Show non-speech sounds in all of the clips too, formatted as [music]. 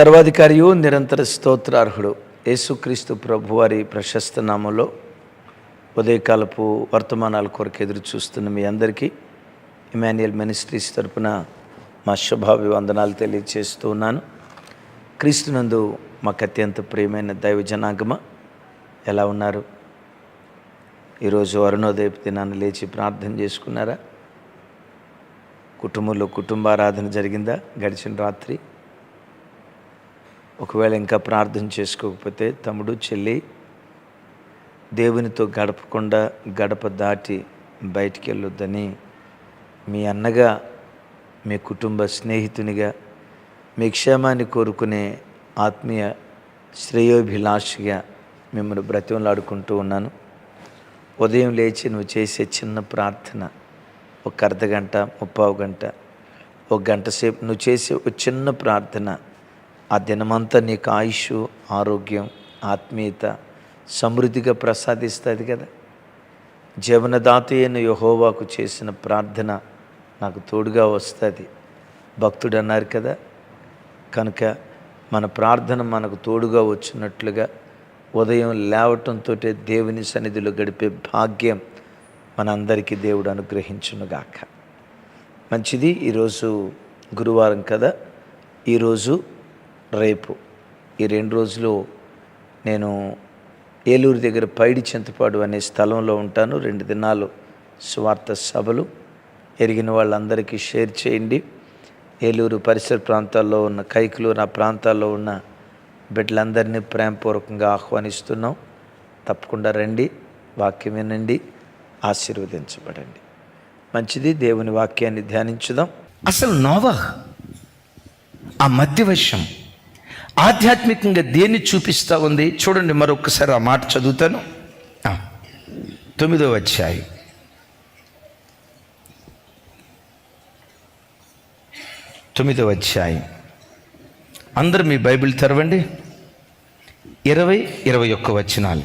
సర్వాధికారియు నిరంతర స్తోత్రార్హుడు యేసుక్రీస్తు ప్రభువారి ప్రశస్త నామంలో ఉదయకాలపు వర్తమానాల కొరకు ఎదురు చూస్తున్న మీ అందరికీ ఇమాన్యుయల్ మినిస్ట్రీస్ తరపున మా శుభాభివందనాలు తెలియజేస్తూ ఉన్నాను. క్రీస్తునందు మాకు అత్యంత ప్రియమైన దైవ జనాగమ ఎలా ఉన్నారు? ఈరోజు అరుణోదయపు దినాన్ని లేచి ప్రార్థన చేసుకున్నారా? కుటుంబంలో కుటుంబారాధన జరిగిందా? గడిచిన రాత్రి ఒకవేళ ఇంకా ప్రార్థన చేసుకోకపోతే తమ్ముడు చెల్లి దేవునితో గడపకుండా గడప దాటి బయటికి వెళ్ళొద్దని మీ అన్నగా మీ కుటుంబ స్నేహితునిగా మీ క్షేమాన్ని కోరుకునే ఆత్మీయ శ్రేయోభిలాషిగా మిమ్మల్ని బ్రతిమలాడుకుంటూ ఉన్నాను. ఉదయం లేచి నువ్వు చేసే చిన్న ప్రార్థన ఒక అర్ధ గంట ముప్పావు గంట ఒక గంట సేపు నువ్వు చేసే ఒక చిన్న ప్రార్థన ఆ దినమంతా నీకు ఆయుష్ ఆరోగ్యం ఆత్మీయత సమృద్ధిగా ప్రసాదిస్తుంది కదా. జీవనదాత అయిన యహోవాకు చేసిన ప్రార్థన నాకు తోడుగా వస్తుంది. భక్తుడు అన్నారు కదా కనుక మన ప్రార్థన మనకు తోడుగా వచ్చినట్లుగా ఉదయం లేవటంతో దేవుని సన్నిధిలో గడిపే భాగ్యం మనందరికీ దేవుడు అనుగ్రహించునుగాక మంచిది ఈరోజు గురువారం కదా. ఈరోజు రేపు ఈ రెండు రోజులు నేను ఏలూరు దగ్గర పైడి చింతపాడు అనే స్థలంలో ఉంటాను. రెండు దినాలు స్వార్థ సభలు ఎరిగిన వాళ్ళందరికీ షేర్ చేయండి. ఏలూరు పరిసర ప్రాంతాల్లో ఉన్న కైకులు నా ప్రాంతాల్లో ఉన్న బిడ్డలందరినీ ప్రేమపూర్వకంగా ఆహ్వానిస్తున్నాం. తప్పకుండా రండి వాక్యం వినండి ఆశీర్వదించబడండి. మంచిది దేవుని వాక్యాన్ని ధ్యానించుదాం. అసలు నోవా ఆ మధ్య విషయం ఆధ్యాత్మికంగా దేన్ని చూపిస్తూ ఉంది? చూడండి మరొకసారి ఆ మాట చదువుతాను. తొమ్మిదో అధ్యాయం. తొమ్మిదో అధ్యాయం. అందరు మీ బైబిల్ తెరవండి. ఇరవై ఇరవై ఒక్క వచనాలు.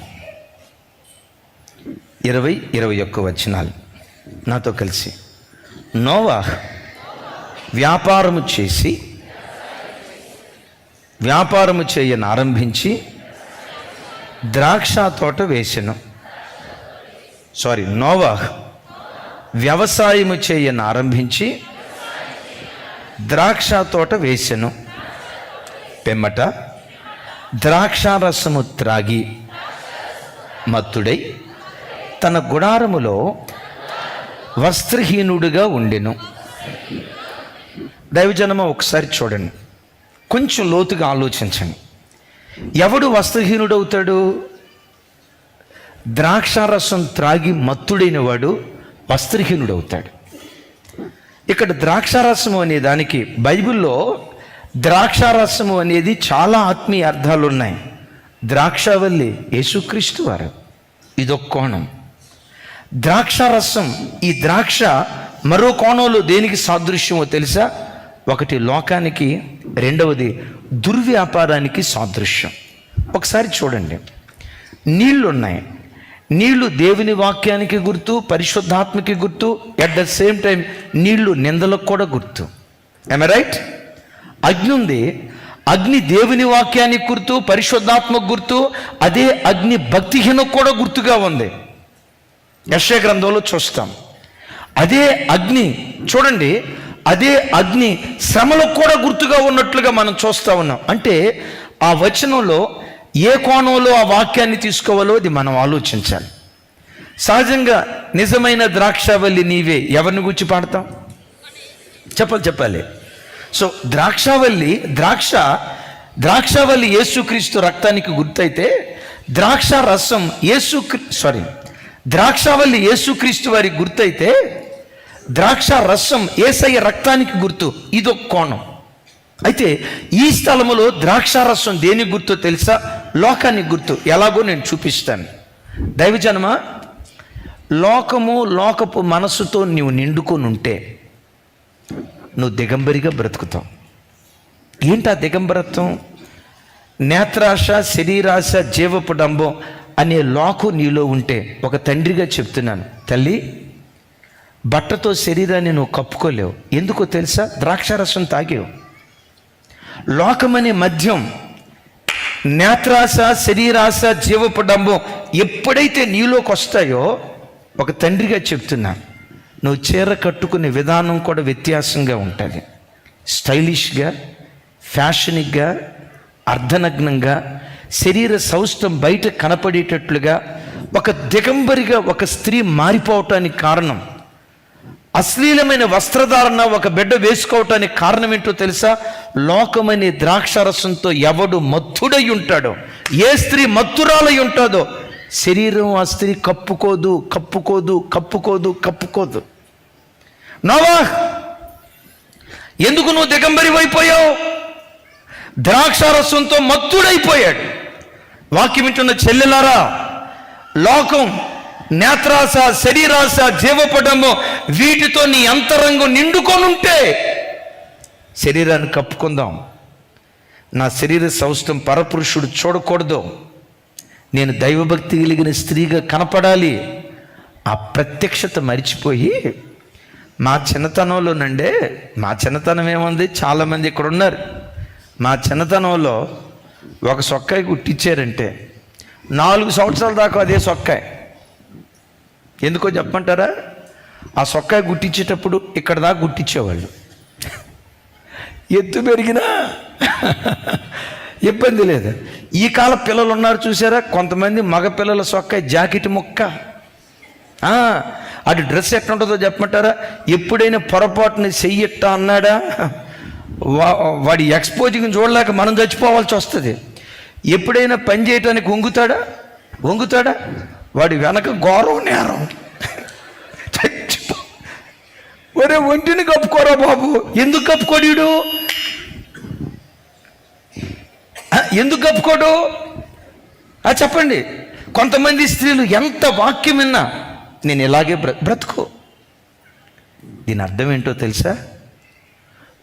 ఇరవై ఇరవై ఒక్క వచనాలు. నాతో కలిసి. నోవా వ్యాపారము చేసి వ్యాపారము చేయను ఆరంభించి ద్రాక్ష తోట వేసెను. Sorry Noah. వ్యవసాయము చేయను ఆరంభించి ద్రాక్ష తోట వేసెను. పెమ్మట ద్రాక్షారసము త్రాగి మత్తుడై తన గుడారములో వస్త్రహీనుడుగా ఉండెను. దైవజనమ ఒకసారి చూడండి. కొంచెం లోతుగా ఆలోచించండి. ఎవడు వస్త్రహీనుడవుతాడు? ద్రాక్షారసం త్రాగి మత్తుడైన వాడు వస్త్రహీనుడవుతాడు. ఇక్కడ ద్రాక్షారసము అనే దానికి బైబిల్లో ద్రాక్షారసము అనేది చాలా ఆత్మీయ అర్థాలు ఉన్నాయి ద్రాక్షవల్లి యేసుక్రీస్తు వారు. ఇదొక కోణం. ద్రాక్షారసం ఈ ద్రాక్ష మరో కోణంలో దేనికి సాదృశ్యమో తెలుసా? ఒకటి లోకానికి రెండవది దుర్వ్యాపారానికి సాదృశ్యం. ఒకసారి చూడండి. నీళ్ళు ఉన్నాయి నీళ్ళు దేవుని వాక్యానికి గుర్తు పరిశుద్ధాత్మకి గుర్తు ఎట్ ద సేమ్ టైం నీళ్ళు నిందలకు కూడా గుర్తు. ఎమ రైట్ అగ్ని ఉంది. అగ్ని దేవుని వాక్యానికి గుర్తు పరిశుద్ధాత్మకు గుర్తు అదే అగ్ని భక్తిహీనకు కూడా గుర్తుగా ఉంది. యశ గ్రంథంలో చూస్తాం. అదే అగ్ని చూడండి అదే అగ్ని శ్రమలకు కూడా గుర్తుగా ఉన్నట్లుగా మనం చూస్తూ ఉన్నాం. అంటే ఆ వచనంలో ఏ కోణంలో ఆ వాక్యాన్ని తీసుకోవాలో అది మనం ఆలోచించాలి. సహజంగా నిజమైన ద్రాక్షావల్లి నీవే ఎవరిని గుర్చి పాడతాం? చెప్పాలి చెప్పాలి. సో ద్రాక్షావల్లి ద్రాక్ష ద్రాక్షావల్లి యేసుక్రీస్తు రక్తానికి గుర్తయితే ద్రాక్ష రసం యేసు సారీ ద్రాక్షావల్లి యేసుక్రీస్తు వారికి గుర్తయితే ద్రాక్ష రసం ఏసయ్య రక్తానికి గుర్తు. ఇదొక కోణం. అయితే ఈ స్థలములో ద్రాక్ష రసం దేనికి గుర్తు తెలుసా? లోకానికి గుర్తు. ఎలాగో నేను చూపిస్తాను. దైవజనమ లోకము లోకపు మనసుతో నీవు నిండుకొని ఉంటే నువ్వు దిగంబరిగా బ్రతుకుతావు. ఏంటా దిగంబరత్వం? నేత్రాశ శరీరాశ జీవపు డంబం అనే లోకు నీలో ఉంటే ఒక తండ్రిగా చెప్తున్నాను. తల్లి బట్టతో శరీరాన్ని నువ్వు కప్పుకోలేవు. ఎందుకో తెలుసా? ద్రాక్షారసం తాగేవు. లోకమనే మద్యం. నేత్రాశ శరీరాశ జీవపు డంబం ఎప్పుడైతే నీలోకి వస్తాయో ఒక తండ్రిగా చెప్తున్నా నువ్వు చీర కట్టుకునే విధానం కూడా వ్యత్యాసంగా ఉంటుంది. స్టైలిష్గా ఫ్యాషనిక్గా అర్ధనగ్నంగా శరీర సౌష్టం బయట కనపడేటట్లుగా ఒక దిగంబరిగా ఒక స్త్రీ మారిపోవటానికి కారణం. అశ్లీలమైన వస్త్రధారణ ఒక బిడ్డ వేసుకోవటానికి కారణం ఏంటో తెలుసా? లోకమనే ద్రాక్షరసంతో ఎవడు మత్తుడై ఉంటాడో ఏ స్త్రీ మత్తురాలై ఉంటుందో శరీరం ఆ స్త్రీ కప్పుకోదు కప్పుకోదు కప్పుకోదు కప్పుకోదు. నోవా ఎందుకు నువ్వు దిగంబరివైపోయావు? ద్రాక్షారసంతో మత్తుడైపోయాడు. వాక్యం వింటున్న చెల్లెలారా లోకం నేత్రాస శరీరాస జీవపడము వీటితో నీ అంతరంగం నిండుకొనుంటే శరీరాన్ని కప్పుకుందాం. నా శరీర సౌష్టం పరపురుషుడు చూడకూడదు. నేను దైవభక్తి కలిగిన స్త్రీగా కనపడాలి. ఆ ప్రత్యక్షత మరిచిపోయి మా చిన్నతనంలోనండే మా చిన్నతనం ఏముంది? చాలామంది ఇక్కడ ఉన్నారు. మా చిన్నతనంలో ఒక సొక్కాయి కుట్టించారంటే నాలుగు సంవత్సరాల దాకా అదే సొక్కాయి. ఎందుకో చెప్పమంటారా? ఆ సొక్కా గుట్టించేటప్పుడు ఇక్కడ దాకా గుట్టించేవాళ్ళు. ఎత్తు పెరిగినా [laughs] ఇబ్బంది లేదు. ఈ కాల పిల్లలు ఉన్నారు చూసారా? కొంతమంది మగ పిల్లల జాకెట్ ముక్క. ఆ, అటు డ్రెస్ ఎట్లా ఉంటుందో చెప్పమంటారా? ఎప్పుడైనా పొరపాటున చెయ్యట్టా అన్నాడా? వా- వాడి ఎక్స్పోజింగ్ చూడలేక మనం చచ్చిపోవాల్సి వస్తుంది. ఎప్పుడైనా పని చేయటానికి వంగుతాడా? వంగుతాడా? వాడి వెనక గౌరవ నేరం. చచ్చిపో ఒరే ఒంటిని కప్పుకోరా బాబు. ఎందుకు కప్పుకోడు ఎందుకు కప్పుకోడు? ఆ, చెప్పండి. కొంతమంది స్త్రీలు ఎంత వాక్యం విన్నా నేను ఇలాగే బ్ర బ్రతుకు. దీని అర్థం ఏంటో తెలుసా?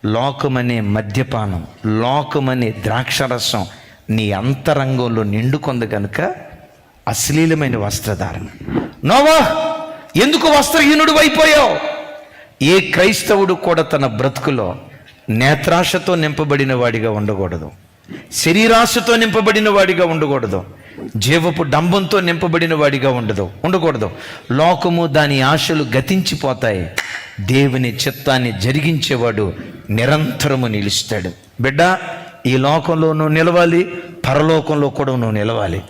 లోకమనే మద్యపానం లోకమనే ద్రాక్షరసం నీ అంతరంగంలో నిండుకొంది కనుక అశ్లీలమైన వస్త్రధారణ. నోవా ఎందుకు వస్త్రహీనుడు అయిపోయావు? ఏ క్రైస్తవుడు కూడా తన బ్రతుకులో నేత్రాశతో నింపబడిన వాడిగా ఉండకూడదు. శరీరాశతో నింపబడిన వాడిగా ఉండకూడదు. జీవపు డంబంతో నింపబడిన వాడిగా ఉండదు ఉండకూడదు. లోకము దాని ఆశలు గతించిపోతాయి. దేవుని చిత్తాన్ని జరిగించేవాడు నిరంతరము నిలుస్తాడు. బిడ్డ ఈ లోకంలో నువ్వు నిలవాలి పరలోకంలో కూడా నువ్వు నిలవాలి.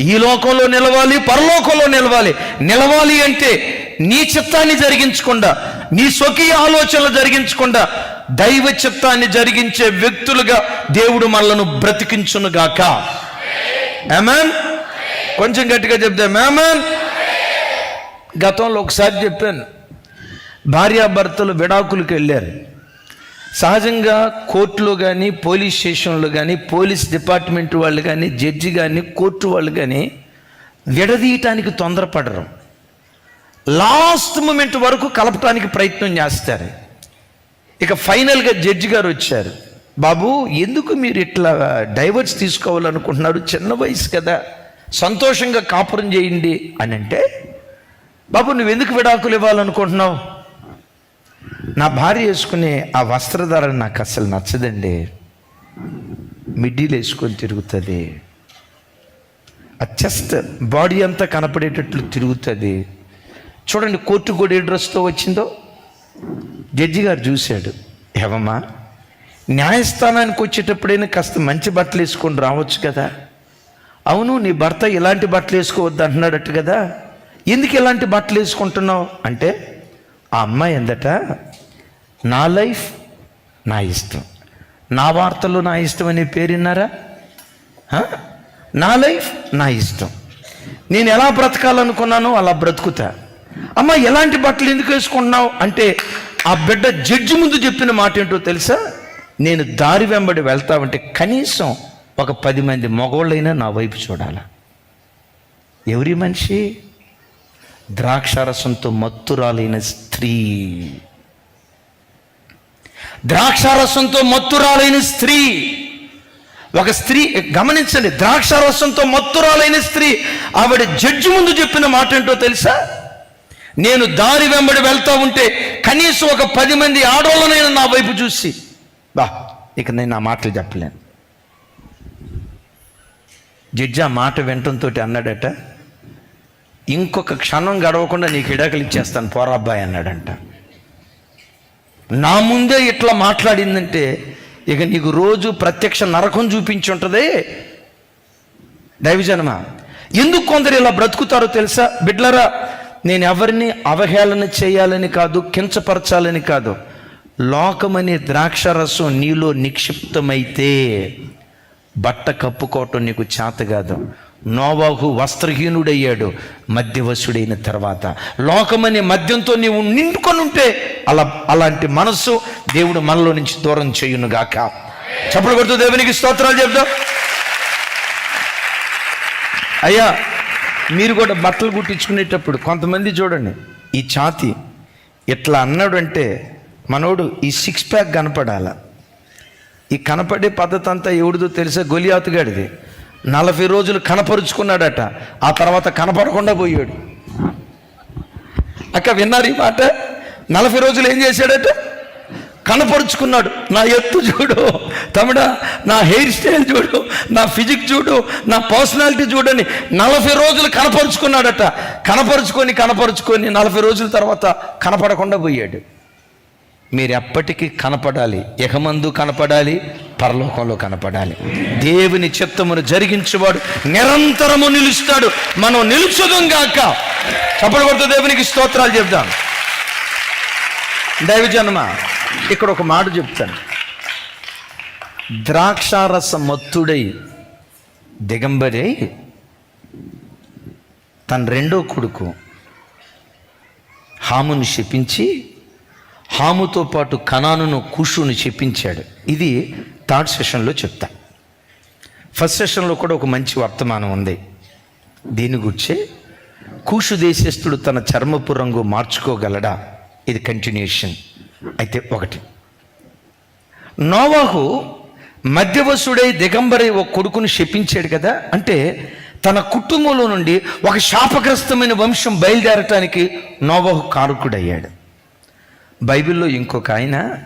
ఈ లోకంలో నిలవాలి పరలోకంలో నిలవాలి. నిలవాలి అంటే నీ చిత్తాన్ని జరిగించకుండా నీ స్వకీయ ఆలోచనలు జరిగించకుండా దైవ చిత్తాన్ని జరిగించే వ్యక్తులుగా దేవుడు మనలను బ్రతికించునుగాక. ఆమెన్ కొంచెం గట్టిగా చెప్తే ఆమెన్ గతంలో ఒకసారి చెప్పాను. భార్యాభర్తలు విడాకులకు వెళ్ళారు. సహజంగా కోర్టులో కానీ పోలీస్ స్టేషన్లో కానీ పోలీస్ డిపార్ట్మెంట్ వాళ్ళు కానీ జడ్జి కానీ కోర్టు వాళ్ళు కానీ విడదీయటానికి తొందరపడరు. లాస్ట్ మూమెంట్ వరకు కలపటానికి ప్రయత్నం చేస్తారు. ఇక ఫైనల్గా జడ్జి గారు వచ్చారు. బాబు ఎందుకు మీరు ఇట్లా డైవర్స్ తీసుకోవాలనుకుంటున్నారు? చిన్న వయసు కదా. సంతోషంగా కాపురం చేయండి. అని అంటే బాబు నువ్వు ఎందుకు విడాకులు ఇవ్వాలనుకుంటున్నావు? నా భార్య వేసుకునే ఆ వస్త్రధారణ నాకు అసలు నచ్చదండి. మిడ్డీలు వేసుకొని తిరుగుతుంది. ఆ చెస్ట్ బాడీ అంతా కనపడేటట్లు తిరుగుతుంది. చూడండి కోర్టు కూడా ఏ డ్రెస్తో వచ్చిందో? జడ్జి గారు చూశాడు. ఏమమ్మా న్యాయస్థానానికి వచ్చేటప్పుడైనా కాస్త మంచి బట్టలు వేసుకొని రావచ్చు కదా? అవును నీ భర్త ఇలాంటి బట్టలు వేసుకోవద్దు అంటున్నాడట్టు కదా? ఎందుకు ఇలాంటి బట్టలు వేసుకుంటున్నావు? అంటే ఆ అమ్మాయి ఎందట? నా లైఫ్ నా ఇష్టం. నా వార్తలు నా ఇష్టం అనే పేరున్నారా నా లైఫ్ నా ఇష్టం. నేను ఎలా బ్రతకాలనుకున్నానో అలా బ్రతుకుతా. అమ్మ ఎలాంటి బట్టలు ఎందుకు వేసుకుంటున్నావు? అంటే ఆ బిడ్డ జడ్జి ముందు చెప్పిన మాట ఏంటో తెలుసా? నేను దారి వెంబడి వెళ్తామంటే కనీసం ఒక పది మంది మగవాళ్ళైనా నా వైపు చూడాలా. ఎవరి మనిషి? ద్రాక్షారసంతో మత్తురాలైన స్త్రీ. ద్రాక్షారసంతో మత్తురాలైన స్త్రీ. ఒక స్త్రీ గమనించండి ద్రాక్షారసంతో మత్తురాలైన స్త్రీ. ఆవిడ జడ్జి ముందు చెప్పిన మాట ఏంటో తెలుసా? నేను దారి వెంబడి వెళ్తా ఉంటే కనీసం ఒక పది మంది ఆడవాళ్ళనైనా నా వైపు చూసి బా ఇక నేను నా మాటలు చెప్పలేను. జడ్జి ఆ మాట వినటంతో అన్నాడట ఇంకొక క్షణం గడవకుండా నీకు ఇడాకలు ఇచ్చేస్తాను పోరాబ్బాయి అన్నాడంట. నా ముందే ఇట్లా మాట్లాడిందంటే ఇక నీకు రోజు ప్రత్యక్ష నరకం చూపించి ఉంటుంది. దైవజనమ ఎందుకు కొందరు ఇలా బ్రతుకుతారో తెలుసా? బిడ్లరా నేను ఎవరిని అవహేళన చేయాలని కాదు కించపరచాలని కాదు. లోకమనే ద్రాక్షరసం నీలో నిక్షిప్తమైతే బట్ట కప్పుకోవటం నీకు చేత కాదు. నోవాహు వస్త్రహీనుడయ్యాడు మధ్యవశుడైన తర్వాత. లోకమనే మద్యంతో నీవు నిండుకొని ఉంటే అలా అలాంటి మనస్సు దేవుడు మనలో నుంచి దూరం చేయునుగాక. చప్పుడు కొడుతూ దేవునికి స్తోత్రాలు చెప్దాం. అయ్యా మీరు కూడా బట్టలు కుట్టించుకునేటప్పుడు కొంతమంది చూడండి ఈ ఛాతి ఇట్లా అన్నాడంటే మనోడు ఈ సిక్స్ ప్యాక్ కనపడాల. ఈ కనపడే పద్ధతి అంతా ఎవడిదో తెలుసా గొలియాతుగాడిది నలభై రోజులు కనపరుచుకున్నాడట. ఆ తర్వాత కనపడకుండా పోయాడు. అక్క విన్నారు ఈ మాట? నలభై రోజులు ఏం చేశాడట? కనపరుచుకున్నాడు. నా ఎత్తు చూడు తమిడా నా హెయిర్ స్టైల్ చూడు నా ఫిజిక్ చూడు నా పర్సనాలిటీ చూడని నలభై రోజులు కనపరుచుకున్నాడట. కనపరుచుకొని కనపరుచుకొని నలభై రోజుల తర్వాత కనపడకుండా పోయాడు. మీరు ఎప్పటికీ కనపడాలి. ఎహమందు కనపడాలి. పరలోకంలో కనపడాలి. దేవుని చిత్తమును జరిగించేవాడు నిరంతరము నిలుస్తాడు. మనం నిలుచుదాం గాక. చప్పడు కొడుతూ దేవునికి స్తోత్రాలు చెప్దాం దైవజన్మ ఇక్కడ ఒక మాట చెప్తాను. ద్రాక్షారస మత్తుడై దిగంబరై తన రెండో కొడుకు హామును శపించి హాముతో పాటు కణానును కుషును చెప్పించాడు ఇది థర్డ్ సెషన్లో చెప్తా. ఫస్ట్ సెషన్లో కూడా ఒక మంచి వర్తమానం ఉంది. దీని గురించి కూషు దేశస్థుడు తన చర్మపు రంగు మార్చుకోగలడా? ఇది కంటిన్యూషన్ అయితే ఒకటి. నోవాహు మధ్యవసుడై దిగంబరై ఒక కొడుకును శపించాడు కదా? అంటే తన కుటుంబంలో నుండి ఒక శాపగ్రస్తమైన వంశం బయలుదేరటానికి నోవాహు కారకుడయ్యాడు. బైబిల్లో ఇంకొక ఆయన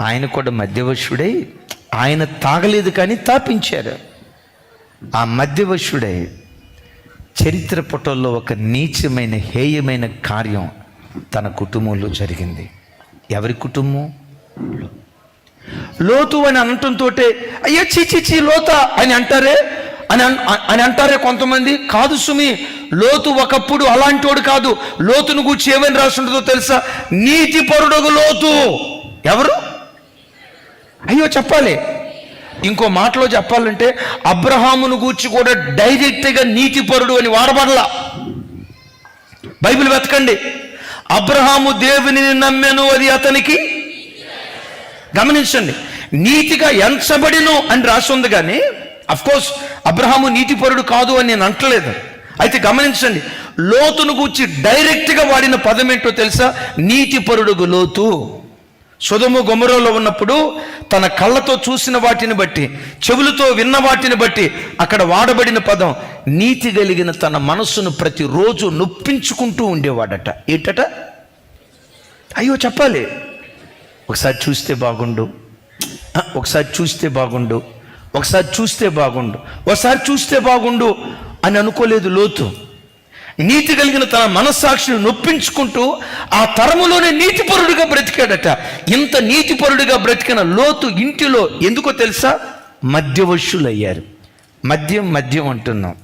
ఆయన కూడా మధ్యవశుడై ఆయన తాగలేదు కానీ తాపించారు. ఆ మధ్యవశుడై చరిత్ర పుటల్లో ఒక నీచమైన హేయమైన కార్యం తన కుటుంబంలో జరిగింది. ఎవరి కుటుంబం? లోతు అని అనటంతో అయ్యా చీచీచి లోత అని అంటారే? అని అన్- అని అంటారే కొంతమంది? కాదు సుమి లోతు ఒకప్పుడు అలాంటోడు కాదు. లోతును గూర్చి ఏమని రాస్తుంటుందో తెలుసా? నీతి పరుడగు లోతు. ఎవరు? అయ్యో చెప్పాలి. ఇంకో మాటలో చెప్పాలంటే అబ్రహామును గూర్చి కూడా డైరెక్ట్గా నీతిపరుడు అని వాడబడలా. బైబిల్ వెతకండి. అబ్రహాము దేవుని నమ్మెను అది అతనికి? గమనించండి. నీతిగా ఎంచబడిను అని రాసి ఉంది కానీ అఫ్కోర్స్ అబ్రహాము నీతిపరుడు కాదు అని నేను అంటలేదు. అయితే గమనించండి. లోతును గూర్చి డైరెక్ట్గా వాడిన పదం ఏంటో తెలుసా? నీతిపరుడుగు లోతు. సుధము గుమరంలో ఉన్నప్పుడు తన కళ్ళతో చూసిన వాటిని బట్టి చెవులతో విన్న వాటిని బట్టి అక్కడ వాడబడిన పదం నీతి కలిగిన తన మనస్సును ప్రతిరోజు నొప్పించుకుంటూ ఉండేవాడట. ఏటట? అయ్యో చెప్పాలి. ఒకసారి చూస్తే బాగుండు. ఒకసారి చూస్తే బాగుండు. ఒకసారి చూస్తే బాగుండు. ఒకసారి చూస్తే బాగుండు అని అనుకోలేదు లోతు. నీతి కలిగిన తన మనస్సాక్షిని నొప్పించుకుంటూ ఆ తరములోనే నీతిపరుడిగా బ్రతికాడట. ఇంత నీతిపరుడిగా బ్రతికిన లోతు ఇంటిలో ఎందుకో తెలుసా? మధ్యవశులయ్యారు మద్యం మద్యం అంటున్నాం.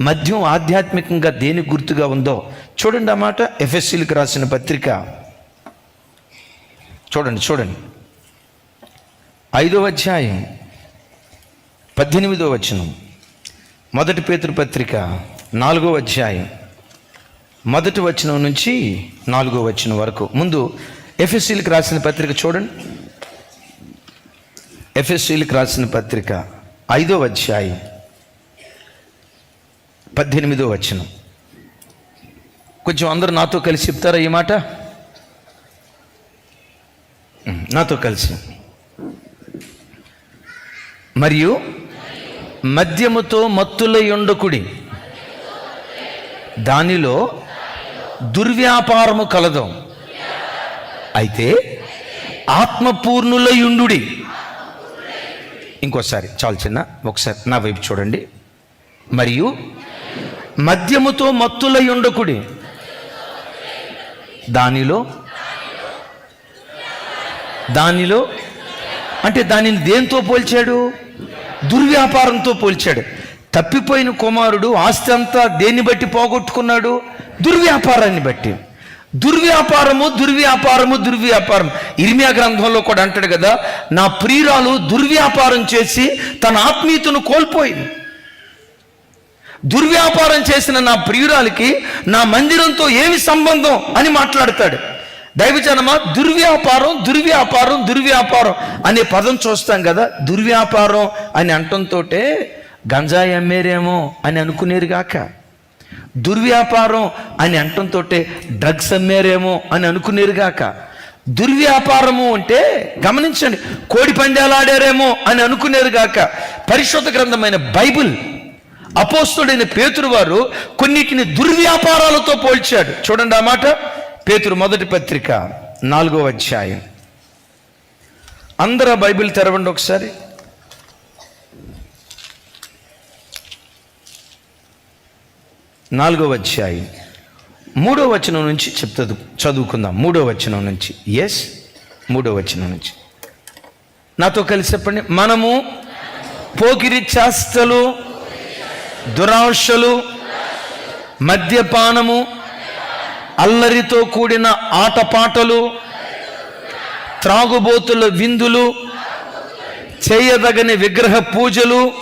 మద్యం ఆధ్యాత్మికంగా దేని గుర్తుగా ఉందో చూడండి అన్నమాట ఎఫ్ఎస్సీలకు రాసిన పత్రిక. చూడండి చూడండి. ఐదో అధ్యాయం పద్దెనిమిదో వచనం. మొదటి పేతృ పత్రిక నాలుగో అధ్యాయం. మొదటి వచనం నుంచి నాలుగో వచనం వరకు. ముందు ఎఫ్ఎస్సీలకు రాసిన పత్రిక చూడండి. ఎఫ్ఎస్సీలకు రాసిన పత్రిక ఐదో అధ్యాయం పద్దెనిమిదో వచనం. కొంచెం అందరూ నాతో కలిసి చెప్తారా ఈ మాట? నాతో కలిసి. మరియు మద్యముతో మత్తులై ఉండకుడి. దానిలో దుర్వ్యాపారము కలదు. అయితే ఆత్మపూర్ణులయుండు ఇంకోసారి చాలు చిన్న ఒకసారి నా వైపు చూడండి. మరియు మద్యముతో మత్తులై ఉండకుడి దానిలో దానిలో అంటే దానిని దేంతో పోల్చాడు? దుర్వ్యాపారంతో పోల్చాడు. తప్పిపోయిన కుమారుడు ఆస్తి అంతా దేన్ని బట్టి పోగొట్టుకున్నాడు? దుర్వ్యాపారాన్ని బట్టి. దుర్వ్యాపారము దుర్వ్యాపారము దుర్వ్యాపారం. ఇర్మియా గ్రంథంలో కూడా అంటాడు కదా నా ప్రియురాలు దుర్వ్యాపారం చేసి తన ఆత్మీయతను కోల్పోయింది. దుర్వ్యాపారం చేసిన నా ప్రియురాలకి నా మందిరంతో ఏమి సంబంధం అని మాట్లాడతాడు. దైవజనమ దుర్వ్యాపారం దుర్వ్యాపారం దుర్వ్యాపారం అనే పదం చూస్తాం కదా దుర్వ్యాపారం అని అంటంతో గంజాయి అమ్మేరేమో అని అనుకునేరు గాక. దుర్వ్యాపారం అని అంటంతో డ్రగ్స్ అమ్మేరేమో అని అనుకునేరు గాక. దుర్వ్యాపారము అంటే గమనించండి కోడి పందాలు ఆడారేమో అని అనుకునేరు గాక. పరిశుద్ధ గ్రంథమైన బైబిల్ అపోస్తుడైన పేతురు వారు కొన్నిటిని దుర్వ్యాపారాలతో పోల్చాడు. చూడండి ఆ మాట. పేతురు మొదటి పత్రిక నాలుగో అధ్యాయం. అందరూ బైబిల్ తెరవండి ఒకసారి. నాలుగో అధ్యాయం. మూడో వచనం నుంచి చెప్తుంది చదువుకుందాం. మూడో వచనం నుంచి. ఎస్ మూడో వచనం నుంచి. నాతో కలిసి చెప్పండి. మనము పోకిరి చేష్టలు దురాశలు మద్యపానము అల్లరితో కూడిన ఆటపాటలు త్రాగుబోతుల విందులు చేయదగని విగ్రహ పూజలు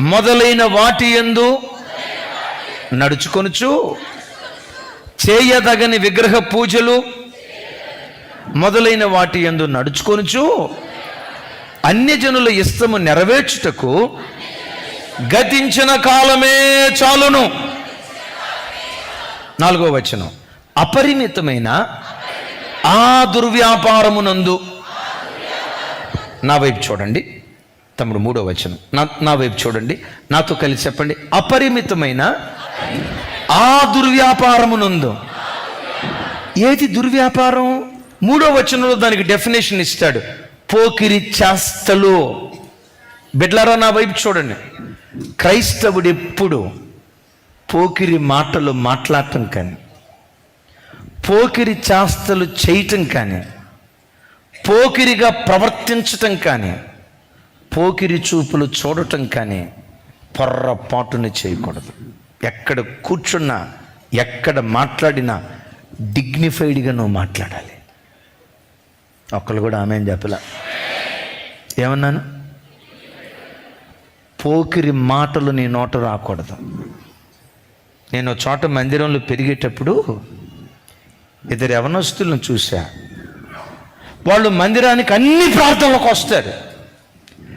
మొదలైన వాటి ఎందు నడుచుకొనుచు చేయదగని విగ్రహ పూజలు మొదలైన వాటి ఎందు నడుచుకొనుచు అన్యజనుల ఇష్టము నెరవేర్చుటకు గతించిన కాలమే చాలును. నాలుగో వచనం. అపరిమితమైన ఆ దుర్వ్యాపారమునందు నా వైపు చూడండి. తమ్ముడు మూడో వచనం. నా నా వైపు చూడండి. నాతో కలిసి చెప్పండి. అపరిమితమైన ఆ దుర్వ్యాపారమునందు. ఏది దుర్వ్యాపారం? మూడో వచనంలో దానికి డెఫినేషన్ ఇస్తాడు. పోకిరి చేస్తలు. బిడ్లారా నా వైపు చూడండి. క్రైస్తవుడు ఎప్పుడు పోకిరి మాటలు మాట్లాడటం కానీ పోకిరి చేస్తలు చేయటం కానీ పోకిరిగా ప్రవర్తించటం కానీ పోకిరి చూపులు చూడటం కానీ పొర్రపాటుని చేయకూడదు. ఎక్కడ కూర్చున్నా ఎక్కడ మాట్లాడినా డిగ్నిఫైడ్గా నువ్వు మాట్లాడాలి. ఒక్కళ్ళు కూడా ఆమె చెప్పలా? ఏమన్నాను? పోకిరి మాటలు నీ నోట రాకూడదు. నేను ఒక చోట మందిరంలో పెరిగేటప్పుడు ఇద్దరు యవనస్తులను చూశా. వాళ్ళు మందిరానికి అన్ని ప్రార్థనలకు వస్తారు.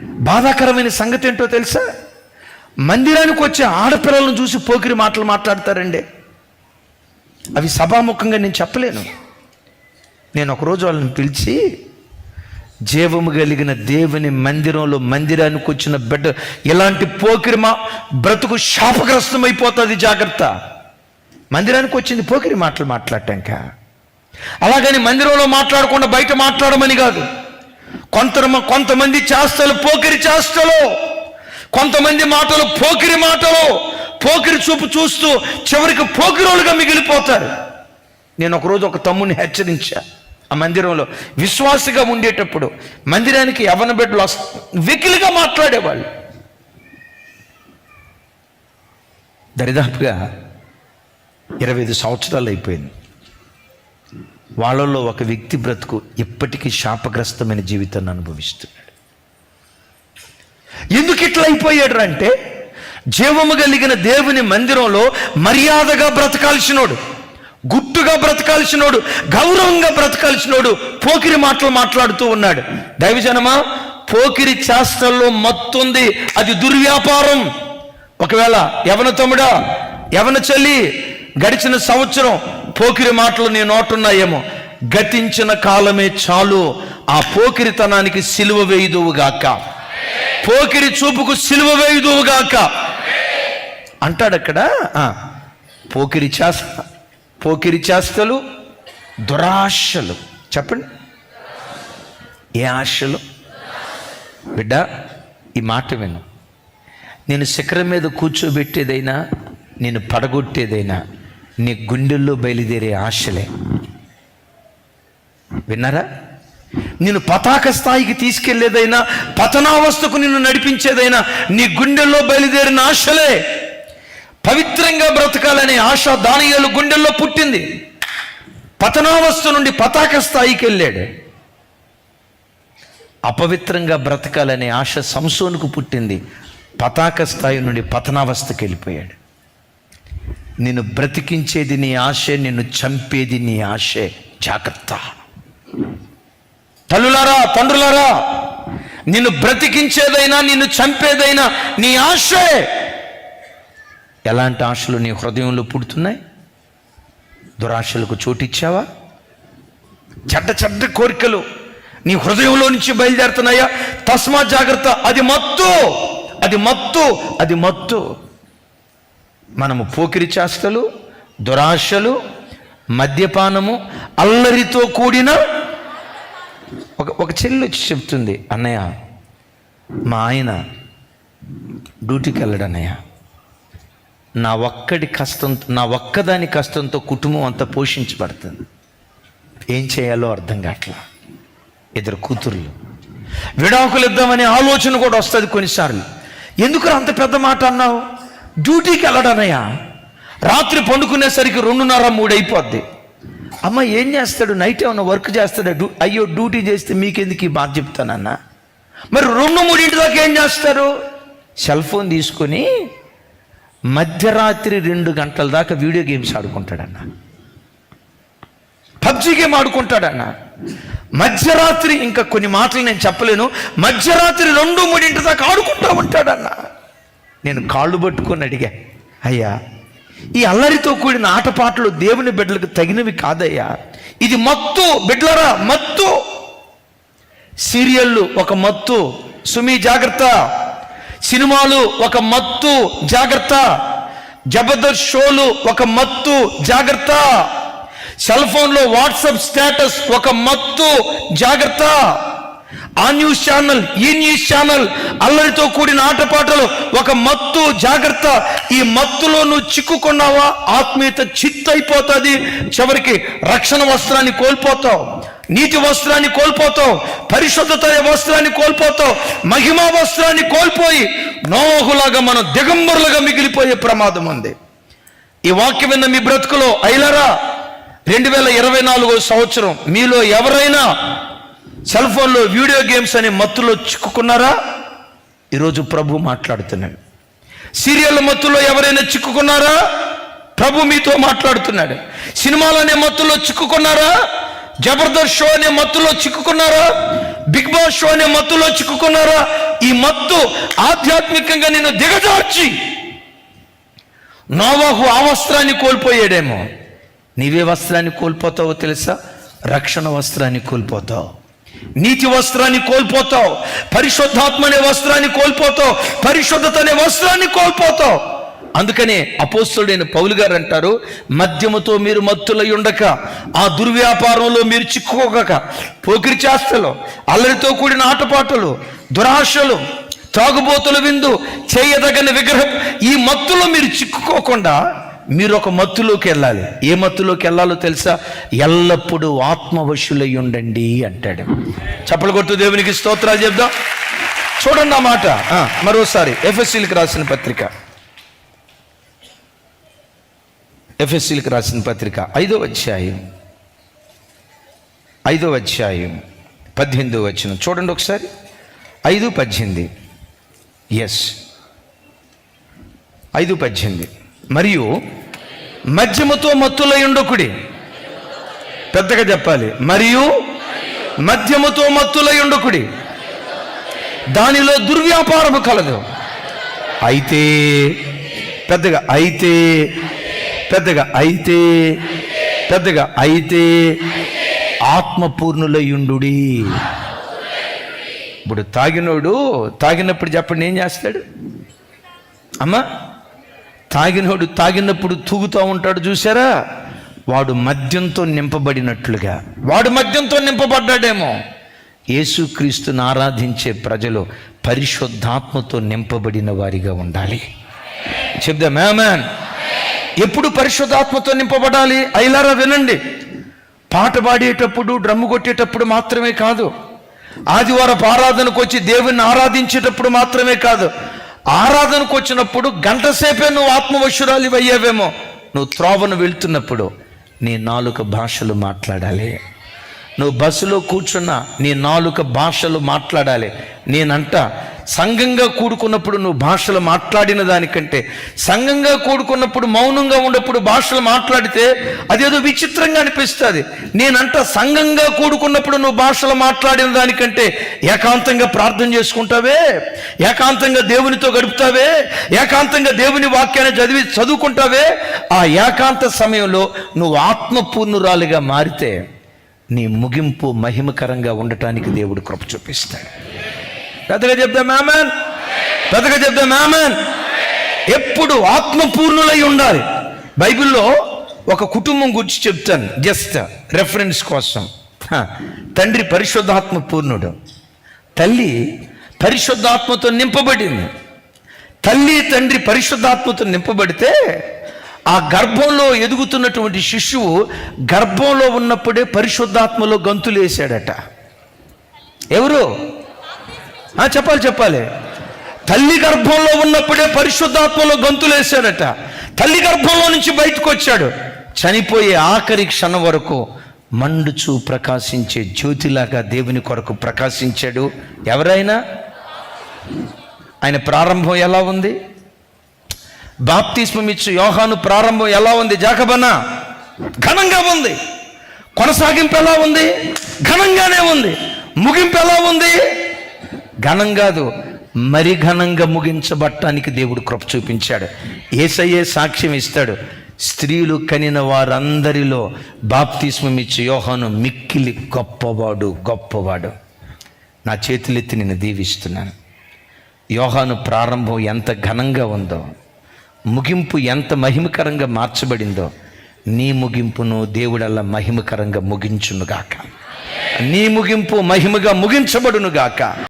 బాధాకరమైన సంగతి ఏంటో తెలుసా? మందిరానికి వచ్చే ఆడపిల్లలను చూసి పోకిరి మాటలు మాట్లాడతారండి. అవి సభాముఖంగా నేను చెప్పలేను. నేను ఒకరోజు వాళ్ళని పిలిచి జీవము కలిగిన దేవుని మందిరంలో మందిరానికి వచ్చిన బిడ్డ ఇలాంటి పోకిరి మా బ్రతుకు శాపగ్రస్తమైపోతుంది జాగ్రత్త. మందిరానికి వచ్చింది పోకిరి మాటలు మాట్లాడటాక అలాగని మందిరంలో మాట్లాడకుండా బయట మాట్లాడమని కాదు. కొంత కొంతమంది చేస్తలు పోకిరి చేస్తలో. కొంతమంది మాటలు పోకిరి మాటలు పోకిరి చూపు చూస్తూ చివరికి పోకిరోలుగా మిగిలిపోతారు. నేను ఒకరోజు ఒక తమ్ముని హెచ్చరించా. ఆ మందిరంలో విశ్వాసిగా ఉండేటప్పుడు మందిరానికి యవన బిడ్డలు వికిలిగా వెకిలిగా మాట్లాడేవాళ్ళు. దరిదాపుగా ఇరవై ఐదు సంవత్సరాలు అయిపోయింది. వాళ్ళల్లో ఒక వ్యక్తి బ్రతుకు ఇప్పటికీ శాపగ్రస్తమైన జీవితాన్ని అనుభవిస్తున్నాడు. ఎందుకు ఇట్లా అయిపోయాడు అంటే జీవము కలిగిన దేవుని మందిరంలో మర్యాదగా బ్రతకాల్సినోడు గుట్టుగా బ్రతకాల్సినోడు గౌరవంగా బ్రతకాల్సినోడు పోకిరి మాటలు మాట్లాడుతూ ఉన్నాడు. దైవజనమా పోకిరి చేస్తల్లో మత్తుంది అది దుర్వ్యాపారం. ఒకవేళ యవన తమ్ముడా యవన చల్లి గడిచిన సంవత్సరం పోకిరి మాటలు నీ నోటున్నాయేమో గతించిన కాలమే చాలు ఆ పోకిరితనానికి సిలువ వేయుదువుగాక. పోకిరి చూపుకు సిలువ వేయుదువుగాక అంటాడు అక్కడ పోకిరి చేస్త పోకిరి చేస్తలు దురాశలు. చెప్పండి. ఏ ఆశలు? బిడ్డ ఈ మాట విను. నేను శిఖరం మీద కూర్చోబెట్టేదైనా నేను పడగొట్టేదైనా నీ గుండెల్లో బయలుదేరే ఆశలే. విన్నారా? నేను పతాక స్థాయికి తీసుకెళ్ళేదైనా పతనావస్థకు నిన్ను నడిపించేదైనా నీ గుండెల్లో బయలుదేరిన ఆశలే. పవిత్రంగా బ్రతకాలనే ఆశ దానియాలు గుండెల్లో పుట్టింది. పతనావస్థ నుండి పతాక స్థాయికి వెళ్ళాడు. అపవిత్రంగా బ్రతకాలనే ఆశ సంసోనుకు పుట్టింది. పతాక స్థాయి నుండి పతనావస్థకి వెళ్ళిపోయాడు. నిన్ను బ్రతికించేది నీ ఆశే నిన్ను చంపేది నీ ఆశే. జాగ్రత్త. తల్లులారా తండ్రులారా నిన్ను బ్రతికించేదైనా నిన్ను చంపేదైనా నీ ఆశే. ఎలాంటి ఆశలు నీ హృదయంలో పుడుతున్నాయి? దురాశలకు చోటిచ్చావా? చెడ్డ చెడ్డ కోరికలు నీ హృదయంలో నుంచి బయలుదేరుతున్నాయా? తస్మా జాగ్రత్త అది మత్తు అది మత్తు అది మత్తు. మనము పోకిరి చేస్తలు దురాశలు మద్యపానము అల్లరితో కూడిన ఒక ఒక చెల్లి వచ్చి చెప్తుంది అన్నయ్య మా ఆయన డ్యూటీకి వెళ్ళడు అన్నయ్య నా ఒక్కడి కష్టం నా ఒక్కదాని కష్టంతో కుటుంబం అంతా పోషించబడుతుంది. ఏం చేయాలో అర్థం కావట్లా ఇద్దరు కూతుర్లు. విడాకులు ఇద్దామనే ఆలోచన కూడా వస్తుంది కొన్నిసార్లు. ఎందుకు అంత పెద్ద మాట అన్నావు? డ్యూటీకి వెళ్ళడనయ్యా రాత్రి పండుకునేసరికి రెండున్నర మూడు అయిపోద్ది అమ్మ ఏం చేస్తాడు? నైట్ ఏమన్నా వర్క్ చేస్తాడా? డ్యూ అయ్యో డ్యూటీ చేస్తే మీకెందుకు ఈ బాధ చెప్తానన్నా? మరి రెండు మూడింటి దాకా ఏం చేస్తారు? సెల్ ఫోన్ తీసుకొని మధ్యరాత్రి రెండు గంటల దాకా వీడియో గేమ్స్ ఆడుకుంటాడన్న. పబ్జి గేమ్ ఆడుకుంటాడన్న. మధ్యరాత్రి ఇంకా కొన్ని మాటలు నేను చెప్పలేను. మధ్యరాత్రి రెండు మూడింటి దాకా ఆడుకుంటా ఉంటాడన్న. నేను కాళ్ళు పట్టుకొని అడిగా అయ్యా ఈ అల్లరితో కూడిన ఆటపాటలు దేవుని బిడ్డలకు తగినవి కాదయ్యా. ఇది మత్తు బిడ్లరా మత్తు. సీరియళ్ళు ఒక మత్తు సుమి జాగ్రత్త. సినిమాలు ఒక మత్తు జాగ్రత్త. జబర్దస్త్ షోలు ఒక మత్తు జాగ్రత్త. సెల్ ఫోన్లో వాట్సాప్ స్టేటస్ ఒక మత్తు జాగ్రత్త. ఆ న్యూస్ ఛానల్ ఈ న్యూస్ ఛానల్ అల్లరితో కూడిన ఆటపాటలు ఒక మత్తు జాగ్రత్త. ఈ మత్తులో నువ్వు చిక్కుకున్నావా? ఆత్మీయత చిత్తైపోతుంది. చివరికి రక్షణ వస్త్రాన్ని కోల్పోతావు. నీతి వస్త్రాన్ని కోల్పోతావు. పరిశుద్ధత వస్త్రాన్ని కోల్పోతావు. మహిమా వస్త్రాన్ని కోల్పోయి నోహులాగా మనం దిగంబరులుగా మిగిలిపోయే ప్రమాదం ఉంది. ఈ వాక్యం విన్న మీ బ్రతుకులో ఐలరా రెండు వేల ఇరవై నాలుగో సంవత్సరం మీలో ఎవరైనా సెల్ ఫోన్లో వీడియో గేమ్స్ అనే మత్తులో చిక్కుకున్నారా? ఈరోజు ప్రభు మాట్లాడుతున్నాడు. సీరియల్ మత్తులో ఎవరైనా చిక్కుకున్నారా? ప్రభు మీతో మాట్లాడుతున్నాడు. సినిమాలు అనే మత్తులో చిక్కుకున్నారా? జబర్దస్త్ షో అనే మత్తులో చిక్కుకున్నారా? బిగ్ బాస్ షో అనే మత్తులో చిక్కుకున్నారా? ఈ మత్తు ఆధ్యాత్మికంగా నేను దిగజార్చి నోవాహు ఆ వస్త్రాన్ని కోల్పోయాడేమో. నీవే వస్త్రాన్ని కోల్పోతావో తెలుసా? రక్షణ వస్త్రాన్ని కోల్పోతావు. నీతి వస్త్రాన్ని కోల్పోతావు పరిశుద్ధాత్మ అనే వస్త్రాన్ని కోల్పోతావు పరిశుద్ధత అనే వస్త్రాన్ని కోల్పోతావు. అందుకనే అపోస్తుడైన పౌలు గారు అంటారు మద్యముతో మీరు మత్తులై ఉండక ఆ దుర్వ్యాపారంలో మీరు చిక్కుకోక పోకిరి చేస్తలు అల్లరితో కూడిన ఆటపాటలు దురాశలు తాగుబోతుల విందు చేయదగని విగ్రహం ఈ మత్తులో మీరు చిక్కుకోకుండా మీరు ఒక మత్తులోకి వెళ్ళాలి. ఏ మత్తులోకి వెళ్ళాలో తెలుసా? ఎల్లప్పుడూ ఆత్మవశులై ఉండండి అంటాడు. చప్పలు కొట్టు దేవునికి స్తోత్రాలు చెప్దాం. చూడండి ఆ మాట. మరోసారి ఎఫ్ఎస్సీలకు రాసిన పత్రిక. ఎఫ్ఎస్సీలకు రాసిన పత్రిక ఐదో అధ్యాయం. ఐదో అధ్యాయం పద్దెనిమిదో వచ్చిన చూడండి ఒకసారి. ఐదు పద్దెనిమిది. ఎస్ ఐదు పద్దెనిమిది. మరియు మద్యముతో మత్తులై ఉండకుడి పెద్దగా చెప్పాలి. మరియు మద్యముతో మత్తులై ఉండకుడి దానిలో దుర్వ్యాపారము కలదు. అయితే పెద్దగా అయితే పెద్దగా అయితే పెద్దగా అయితే ఆత్మపూర్ణులయుండుడి ఇప్పుడు తాగినోడు తాగినప్పుడు చెప్పండి ఏం చేస్తాడు? అమ్మా తాగినోడు తాగినప్పుడు తూగుతూ ఉంటాడు చూసారా వాడు మద్యంతో నింపబడినట్లుగా. వాడు మద్యంతో నింపబడ్డాడేమో. యేసుక్రీస్తుని ఆరాధించే ప్రజలు పరిశుద్ధాత్మతో నింపబడిన వారిగా ఉండాలి. చెప్దా మ్యాన్ ఎప్పుడు పరిశుద్ధాత్మతో నింపబడాలి? అయిలారా వినండి. పాట పాడేటప్పుడు డ్రమ్ము కొట్టేటప్పుడు మాత్రమే కాదు. ఆదివారపు ఆరాధనకు వచ్చి దేవుణ్ణి ఆరాధించేటప్పుడు మాత్రమే కాదు. ఆరాధనకు వచ్చినప్పుడు గంటసేపే నువ్వు ఆత్మవశురాలు అయ్యావేమో నువ్వు త్రోవను వెళ్తున్నప్పుడు నీ నాలుక భాషలు మాట్లాడాలి. నువ్వు బస్సులో కూర్చున్నా నీ నాలుక భాషలు మాట్లాడాలి. నేనంట సంఘంగా కూడుకున్నప్పుడు నువ్వు భాషలు మాట్లాడిన దానికంటే సంఘంగా కూడుకున్నప్పుడు మౌనంగా ఉన్నప్పుడు భాషలు మాట్లాడితే అదేదో విచిత్రంగా అనిపిస్తుంది. నేనంట సంఘంగా కూడుకున్నప్పుడు నువ్వు భాషలు మాట్లాడిన దానికంటే ఏకాంతంగా ప్రార్థన చేసుకుంటావే? ఏకాంతంగా దేవునితో గడుపుతావే? ఏకాంతంగా దేవుని వాక్యాన్ని చదివి చదువుకుంటావే? ఆ ఏకాంత సమయంలో నువ్వు ఆత్మపూర్ణురాలిగా మారితే నీ ముగింపు మహిమకరంగా ఉండటానికి దేవుడు కృప చూపిస్తాడు. పెద్దగా చెప్తా మామన్ పెద్దగా చెప్తా మామన్ ఎప్పుడు ఆత్మపూర్ణులై ఉండాలి. బైబిల్లో ఒక కుటుంబం గురించి చెప్తాను. జస్ట్ రెఫరెన్స్ కోసం. తండ్రి పరిశుద్ధాత్మ పూర్ణుడు. తల్లి పరిశుద్ధాత్మతో నింపబడింది. తల్లి తండ్రి పరిశుద్ధాత్మతో నింపబడితే ఆ గర్భంలో ఎదుగుతున్నటువంటి శిశువు గర్భంలో ఉన్నప్పుడే పరిశుద్ధాత్మలో గంతులేసాడట ఎవరు? ఆ, చెప్పాలి చెప్పాలి. తల్లి గర్భంలో ఉన్నప్పుడే పరిశుద్ధాత్మలో గంతులు వేశాడట. తల్లి గర్భంలో నుంచి బయటకు వచ్చాడు. చనిపోయే ఆఖరి క్షణం వరకు మండుచు ప్రకాశించే జ్యోతిలాగా దేవుని కొరకు ప్రకాశించాడు. ఎవరైనా? ఆయన ప్రారంభం ఎలా ఉంది? బాప్తిస్మం ఇచ్చు యోహాను ప్రారంభం ఎలా ఉంది? జాకబన్న ఘనంగా ఉంది. కొనసాగింపు ఎలా ఉంది? ఘనంగానే ఉంది. ముగింపు ఎలా ఉంది? ఘనం కాదు మరి ఘనంగా ముగించబట్టానికి దేవుడు కృప చూపించాడు. ఏసయ్యే సాక్ష్యం ఇస్తాడు. స్త్రీలు కనిన వారందరిలో బాప్తిస్మం ఇచ్చి యోహాను మిక్కిలి గొప్పవాడు గొప్పవాడు. నా చేతులెత్తి నేను దీవిస్తున్నాను. యోహాను ప్రారంభం ఎంత ఘనంగా ఉందో ముగింపు ఎంత మహిమకరంగా మార్చబడిందో నీ ముగింపును దేవుడల్లా మహిమకరంగా ముగించునుగాక. నీ ముగింపు మహిమగా ముగించబడునుగాక.